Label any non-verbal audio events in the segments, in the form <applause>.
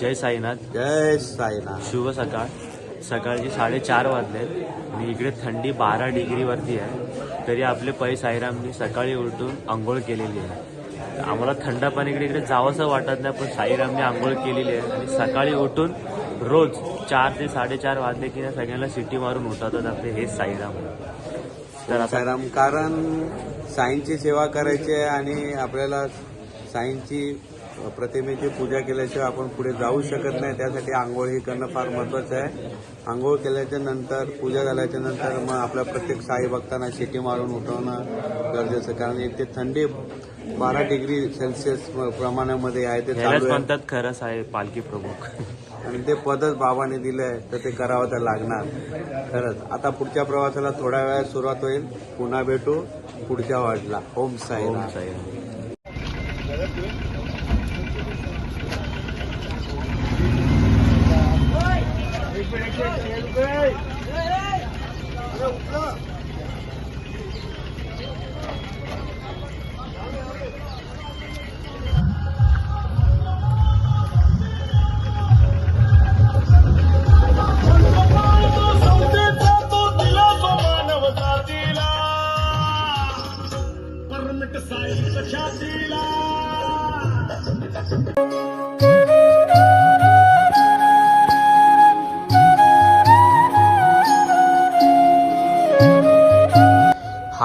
जय साईनाथ. जय साईनाथ. शुभ सकाळ. सकाळचे साडेचार वाजलेत आणि इकडे थंडी बारा डिग्रीवरती आहे. तरी आपले पै साईरामनी सकाळी उठून आंघोळ केलेली आहे. आम्हाला थंड पाणीकडे इकडे जावंसं वाटत नाही पण साईरामने आंघोळ केलेली आहे. आणि सकाळी उठून रोज चार ते साडेचार वाजले की सगळ्यांना सिटी मारून उठवतात आपले हेच साईराम. तर साईराम कारण साईंची सेवा करायची आहे आणि आपल्याला साईंची प्रतिमेची पूजा केल्याशिवाय आपण पुढे जाऊ शकत नाही. त्यासाठी आंघोळ ही करणं फार महत्वाचं आहे. आंघोळ केल्याच्यानंतर पूजा झाल्याच्यानंतर मग आपल्या प्रत्येक साई भक्तांना शिटी मारून उठवणं गरजेचं आहे. कारण इथे थंडी बारा डिग्री सेल्सिअस प्रमाणामध्ये आहे ते आहे. म्हणतात खरं साहेब पालखी प्रमुख. <laughs> आणि ते पदच बाबाने दिलंय तर ते करावं तर लागणार. खरंच आता पुढच्या प्रवासाला थोड्या वेळात सुरुवात होईल. पुन्हा भेटू. पुढच्या वाटला. ओम ओम साईराम.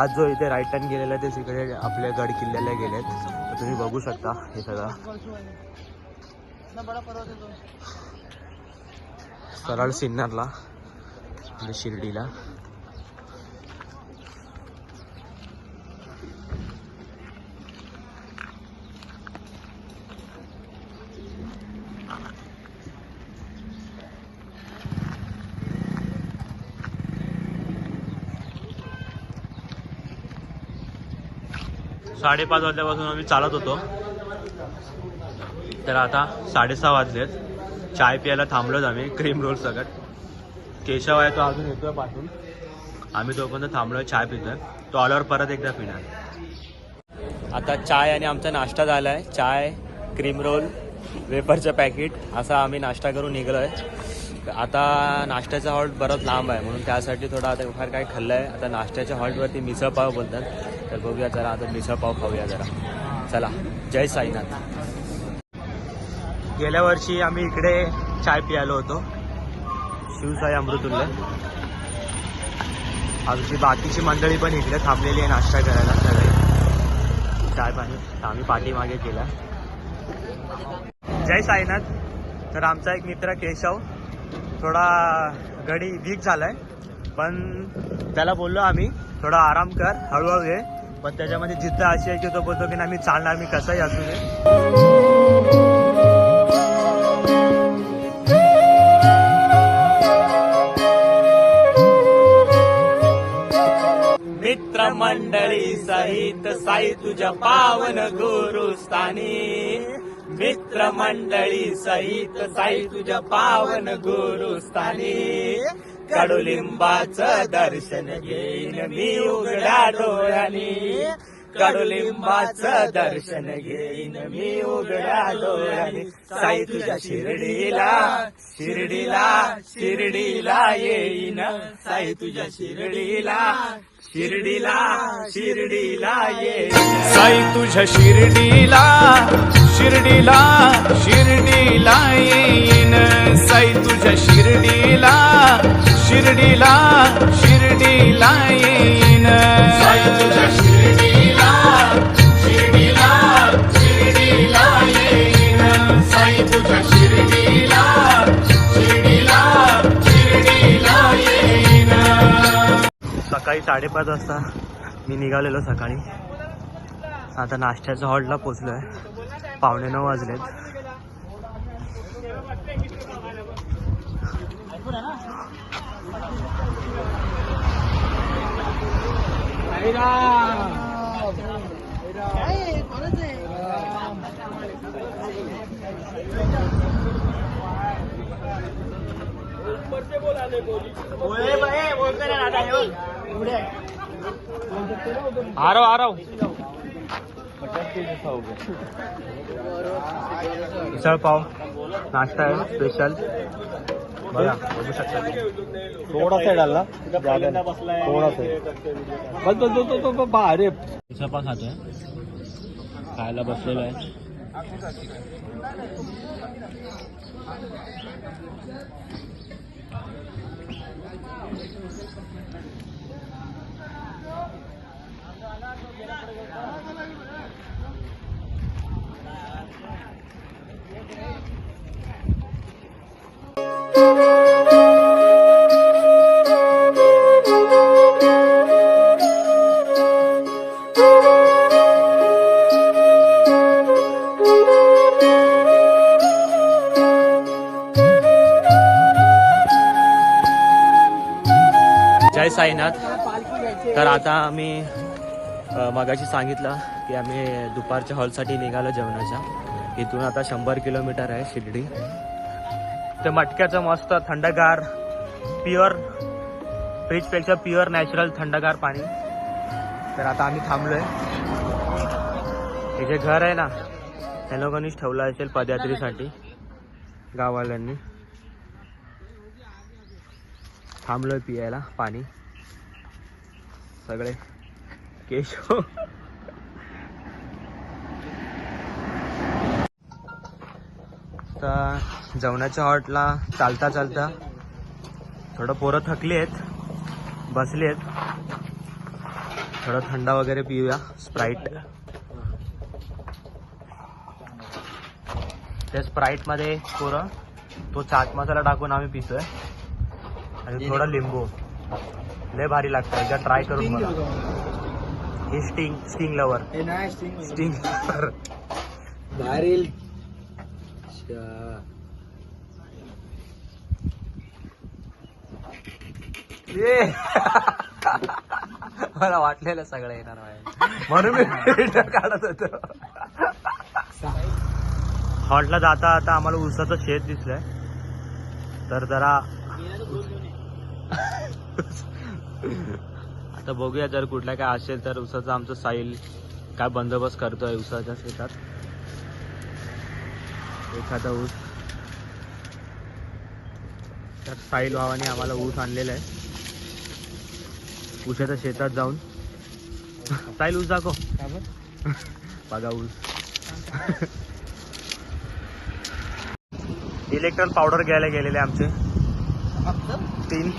आज जो इथे राईट टर्न गेलेला आहे ते तिकडे आपल्या गड किल्ल्याला गेलेत. तर तुम्ही बघू शकता हे सगळं. सरळ सिन्नरला आणि शिर्डीला. साडेपाच वाजल्यापासून आम्ही चालत होतो. तर आता साडेसहा वाजलेत. चाय प्यायला थांबलोच आम्ही क्रीम रोल सगळं केशव आहे तो अजून येतोय पाठून आम्ही तोपर्यंत थांबलोय चाय पितोय. तो आल्यावर परत एकदा पिणार. आता चाय आणि आमचा नाश्ता झाला आहे चाय क्रीम रोल वेफरचं पॅकेट असा आम्ही नाश्ता करून निघलो आहे आता नाश्त्याचा हॉल्ट बरंच लांब आहे म्हणून त्यासाठी थोडं आता फार काय खाल्लं आहे आता नाश्त्याच्या हॉल्टवरती मिसळ पाव बोलतात. तर बघूया जरा आता मिसळ पाव खाऊया जरा. चला जय साईनाथ. गेल्या वर्षी आम्ही इकडे चाय प्यायलो होतो. शिवसाई अमृतुल्य. आमची बाकीची मंडळी पण इकडे थांबलेली आहे नाश्ता करायला सगळे. चाय पाणी तर आम्ही पाठीमागे केला. जय साईनाथ. तर आमचा एक मित्र केशव थोडा घडी वीक झालाय पण त्याला बोललो आम्ही थोडा आराम कर हळूहळू ये. पण त्याच्यामध्ये जिद्द अशी आहे की तो बोलतो की ना मी चालणार मी कसाही असू दे. मित्र मंडळी सहित साई तुझ्या पावन गुरुस्थानी मित्र मंडळी सहित साई तुझ्या पावन गुरुस्थानी कडुलिंबाच दर्शन घेईन मी उघड्या डोळ्यानी. कडुलिंबाच दर्शन घेईन मी उघड्या डोळ्यानी. साई तुझ्या शिर्डीला शिर्डीला शिर्डीला येईन. साई तुझ्या शिर्डीला शिर्डीला शिर्डीला येईन साई तुझ्या शिर्डीला शिर्डीला शिर्डीला येईन. साई तुझ्या शिर्डीला शिर्डीला शिर्डीला येईन. साई तुझ्या शिर्डीला शिर्डीला शिर्डीला येईन. साई तुझ्या सकाळी साडेपाच वाजता मी निघालेलो सकाळी. आता नाश्त्याच्या हॉलला पोचलो आहे पावणे नऊ वाजलेत. आरो आरव. मिसळ पाव नाश्ता आहे स्पेशल बघा बघू शकता थोडा साईड आला. थोडा साईड बस बस बस बस अरे मिसळ पाव खातोय. खायला बसलेला आहे. जय साईनाथ तर आता आम्ही मगाशी सांगितलं की आम्ही दुपारच्या हॉलसाठी निघालो जेवणाच्या. इथून आता शंभर किलोमीटर आहे शिर्डी. ते मटक्याचं मस्त थंडगार प्युअर फ्रीजपेक्षा प्युअर नॅचरल थंडगार पाणी. तर आता आम्ही थांबलोय. हे जे घर आहे ना त्या लोकांनीच ठेवलं असेल पदयात्रेसाठी गाववाल्यांनी. थांबलोय पियायला पाणी. सगळे. केशव. तर जेवणाच्या हॉटला चालता चालता थोडं पोरं थकली आहेत बसली आहेत थोडं थंडा वगैरे पिऊया स्प्राईट. त्या स्प्राईटमध्ये पोरं तो चाट मसाला टाकून आम्ही पितोय. आणि थोडा लिंबू. लय भारी लागतं. एकदा ट्राय करून बघा. हे sting sting lover sting lover ये मला वाटलेलं सगळं येणार म्हणून मी काढत होतो. हॉल्टला जाता आता आम्हाला उसाचं शेत दिसलंय. तर जरा <laughs> आता बघूया जर कुठल्या काय असेल तर उसाचं आमचं साईल काय बंदोबस्त करतोय उसाच्या शेतात. एखादा ऊस. तर साईल भावाने आम्हाला ऊस आणलेला आहे. उसाच्या शेतात जाऊन. साईल ऊस दाखव. बघा ऊस. इलेक्ट्रॉल पावडर घ्यायला गेलेले आमचे. तीन.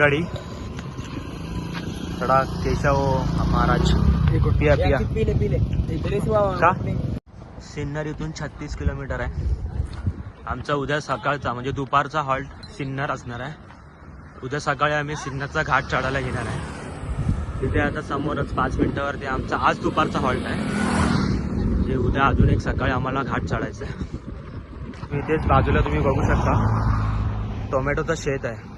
गडी. थोडा केशव महाराज. पिया पिया का? सिन्नर इथून छत्तीस किलोमीटर आहे. आमचा उद्या सकाळचा म्हणजे दुपारचा हॉल्ट सिन्नर असणार आहे. उद्या सकाळी आम्ही सिन्नरचा घाट चढायला घेणार आहे. तिथे आता समोरच पाच मिनिटावरती आमचा आज दुपारचा हॉल्ट आहे. जे उद्या अजून एक सकाळी आम्हाला घाट चढायचं आहे. इथेच बाजूला तुम्ही बघू शकता. टोमॅटोचं शेत आहे.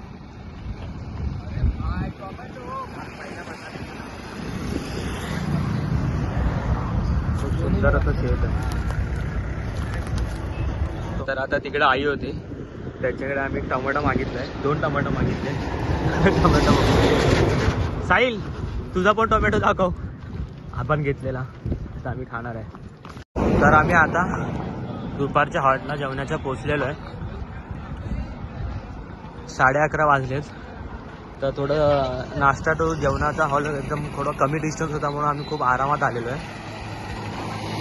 असं शेत आहे. तर आता तिकडे आई होती. त्याच्याकडे आम्ही टमाटा मागितलाय. दोन टमाटा मागितले. <laughs> टमाटा साहिल तुझा पण टोमॅटो दाखव. आपण घेतलेला. तर आम्ही खाणार आहे. तर आम्ही आता दुपारच्या हॉटला जेवणाच्या पोचलेलो आहे. साडे अकरा वाजलेत. तर थोडं नाश्ता तो जेवणाचा हॉल एकदम थोडं कमी डिस्टन्स होता म्हणून आम्ही खूप आरामात आलेलो आहे.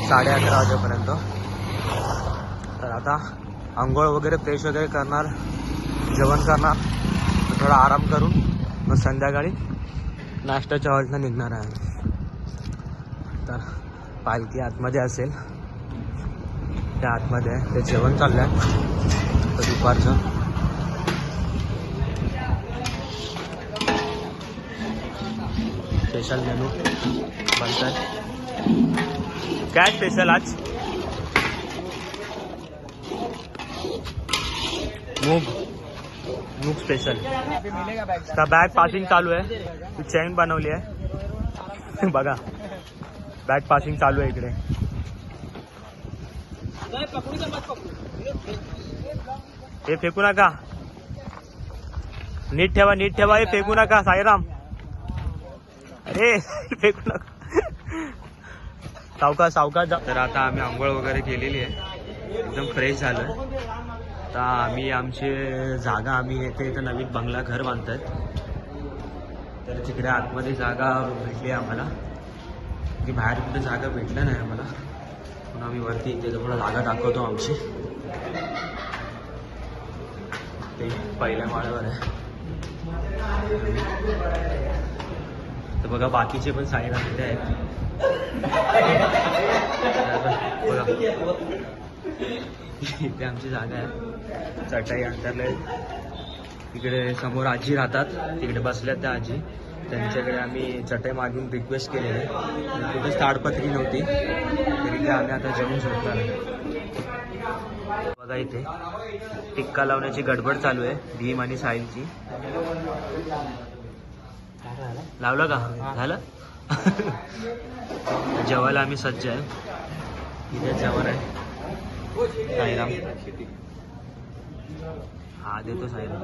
साडे अकरा वाजेपर्यंत. तर आता आंघोळ वगैरे फ्रेश वगैरे करणार जेवण करणार. थोडा आराम करून मग संध्याकाळी नाश्त्याच्या हॉलला निघणार आहे तर पालखी आतमध्ये असेल. त्या आतमध्ये आहे ते जेवण चाललं आहे तर दुपारचं. स्पेशल मेनू बनत आहे काय स्पेशल आज मूग मूग स्पेशल का बॅग पासिंग चालू ती चेन बनवली आहे बघा बॅग। पासिंग चालू आहे इकडे। हे फेकू नका। नीट ठेवा नीट ठेवा। हे फेकू नका, साईराम। अरे <laughs> फेकू नका। सावका सावका तर आता आम्ही आंघोळ वगैरे केलेली आहे. एकदम फ्रेश झालं आता आम्ही आमची जागा आम्ही येथे इथं नवीन बंगला घर बांधतात तर तिकडे आतमध्ये जागा भेटली आम्हाला. की बाहेर कुठे जागा भेटल्या नाही आम्हाला. पण आम्ही वरती इथे तुम्हाला जागा दाखवतो आमची. ते पहिल्या माळ्यावर आहे. तर बघा बाकीचे पण साईड तिथे आहेत. बघा इथे आमची जागा आहे. चटाई अंतरले. तिकडे समोर आजी राहतात. तिकडे बसल्यात त्या आजी. त्यांच्याकडे आम्ही चटई मागून रिक्वेस्ट केलेली. आहे कुठेच ताडपत्री नव्हती. तरी ते आम्ही आता जेवण सोडतात बघा इथे. टिक्का लावण्याची गडबड चालू आहे. भीम आणि साहिलची. लावलं का? झालं? जेवायला आम्ही सज्ज आहे. इथे जेवण आहे. साईराम. हा देतो साईराम.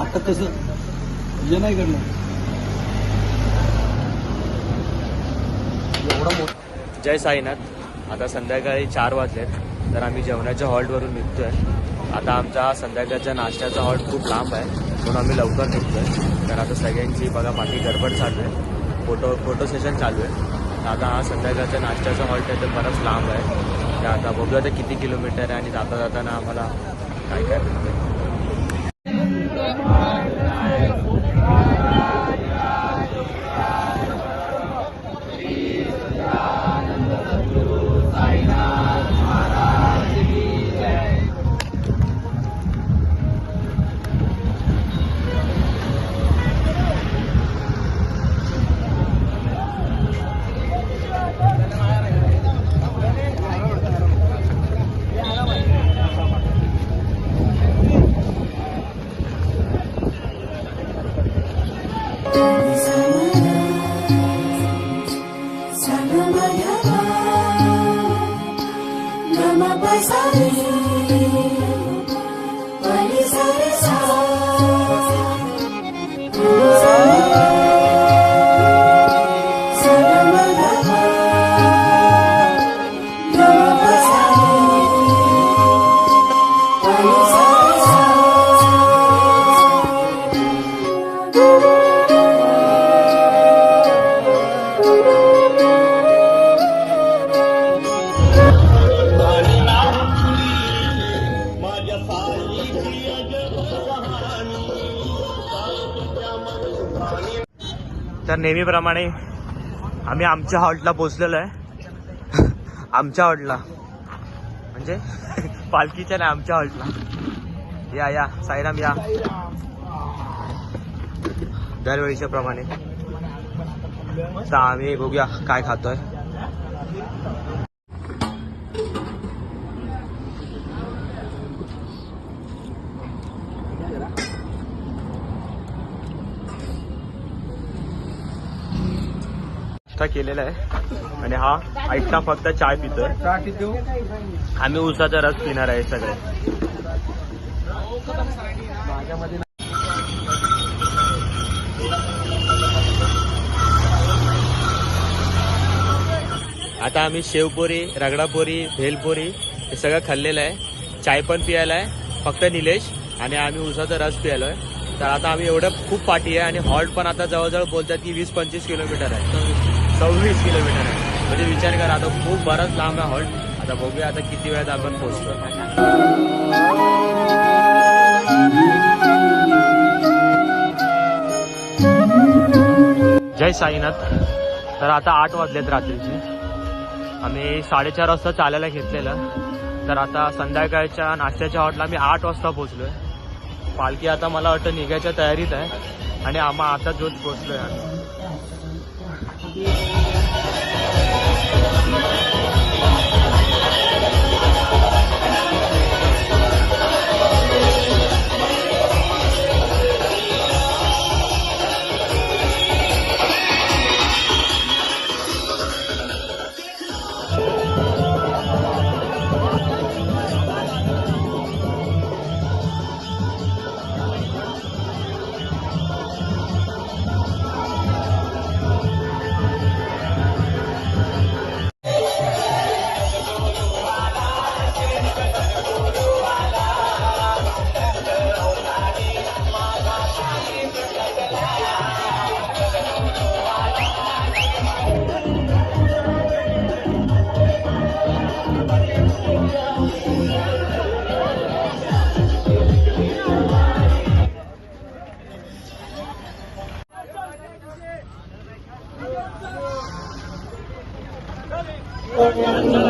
आता तसं हे नाही घडलं जय साईनाथ. आता संध्याकाळी चार वाजलेत. तर आम्ही जेवणाच्या हॉल्टवरून निघतोय. आता आमचा संध्याकाळच्या नाश्त्याचा हॉल्ट खूप लांब आहे. म्हणून आम्ही लवकर निघतोय. तर आता सगळ्यांची बघा बाकी गडबड चालू आहे. फोटो फोटो सेशन चालू आहे. आता हा संध्याकाळच्या नाश्त्याचा हॉल्ट आहे तर बराच लांब आहे. तर आता बघूया ते किती किलोमीटर आहे आणि जाता जाताना आम्हाला काय काय नेहमीप्रमाणे आम्ही आमच्या हॉल्टला पोचलेलो आहे. <laughs> आमच्या हॉल्टला म्हणजे <laughs> पालखीच्या नाही आमच्या हॉल्टला या या. साईराम या. दरवेळीच्या प्रमाणे. तर आम्ही बघूया काय खातोय. नाश्ता केलेला आहे. आणि हा ऐकता फक्त चाय पितो आम्ही उसाचा रस पिणार आहे सगळे. आता आम्ही शेवपोरी रगडापोरी भेलपोरी हे सगळं खाल्लेलं आहे. चाय पण पियायला आहे. फक्त निलेश आणि आम्ही उसाचा रस पियालो आहे तर आता आम्ही एवढं खूप पाठी आहे आणि हॉल्ट पण आता जवळजवळ बोलतात की वीस पंचवीस किलोमीटर आहे. सव्वीस किलोमीटर आहे. म्हणजे विचार करा आता खूप बराच लांब आहे हॉल्ट. आता बघूया आता किती वेळात आपण पोहोचतो जय साईनाथ. तर आता आठ वाजलेत रात्रीचे. आम्ही साडेचार वाजता चालायला घेतलेलं. तर आता संध्याकाळच्या नाश्त्याच्या हॉटला आम्ही आठ वाजता पोहोचलोय. पालखी आता मला वाटतं निघायच्या तयारीत आहे. आणि आम्हा आता जोच आहे आम्ही. Música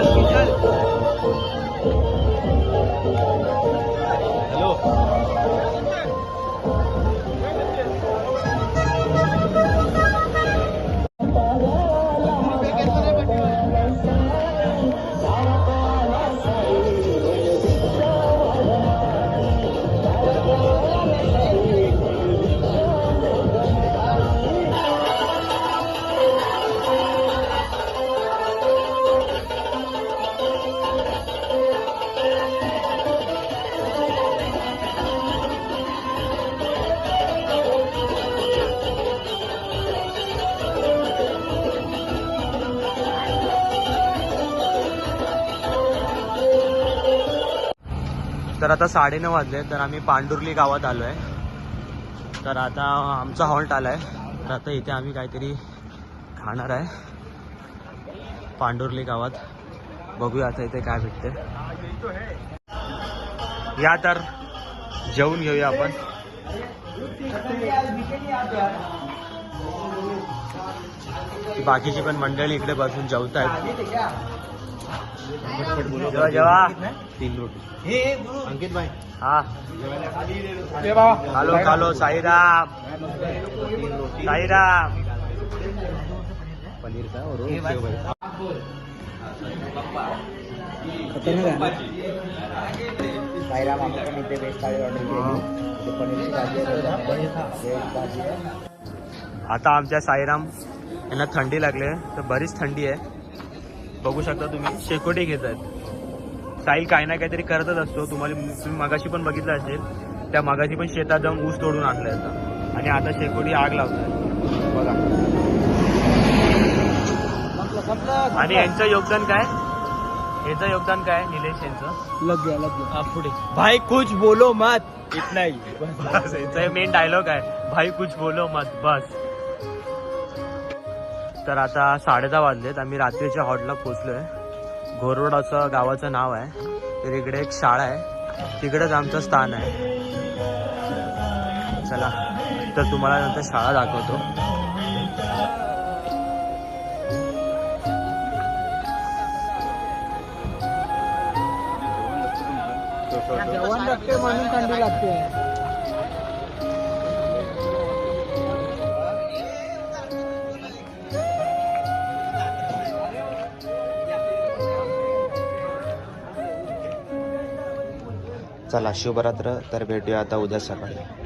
hospital. तर आता साडेनऊ वाजले तर आम्ही पांडुर्ली गावात आलो आहे तर आता आमचा हॉल्ट आला आहे तर आता इथे आम्ही काहीतरी खाणार आहे. पांडुर्ली गावात. बघूया आता इथे काय भेटते. या तर जेवून घेऊया आपण. बाकीची पण मंडळी इकडे बसून जेवत आहेत जेवा जेवा तीन रोटी. अंकित भाई. हा. खालो खालो साईराम. साईराम. पनीर का और साईराम आपण पण इथे वेज थाळी ऑर्डर केली पनीरची भाजी व्हेज भाजी आता आमच्या साईराम यांना थंडी लागली तर बरीच थंडी आहे. बघू शकता तुम्ही शेकोटी घेत आहेत. साई काही ना काहीतरी करतच असतो. तुम्हाला तुम्ही मगाशी पण बघितलं असेल त्या मगाशी पण शेतात जाऊन ऊस तोडून आणलं होतं आणि आता शेकोटी आग लावतात बघा. आणि यांचं योगदान काय? याचं योगदान काय निलेश यांचं? लग गया लग गया पुढे. भाई कुछ बोलो मत. इतना ही बस यांचा मेन डायलॉग आहे. भाई कुछ बोलो मत. बस. तर आता साडेदहा वाजलेत. आम्ही रात्रीच्या हॉटेलला पोचलोय घोरवड असं गावाचं नाव आहे. तर इकडे एक शाळा आहे. तिकडेच आमचं स्थान आहे. चला तर तुम्हाला नंतर शाळा दाखवतो. म्हणून थंडी लागते. चला शुभरात्र. तर भेटूया आता उद्या सकाळी.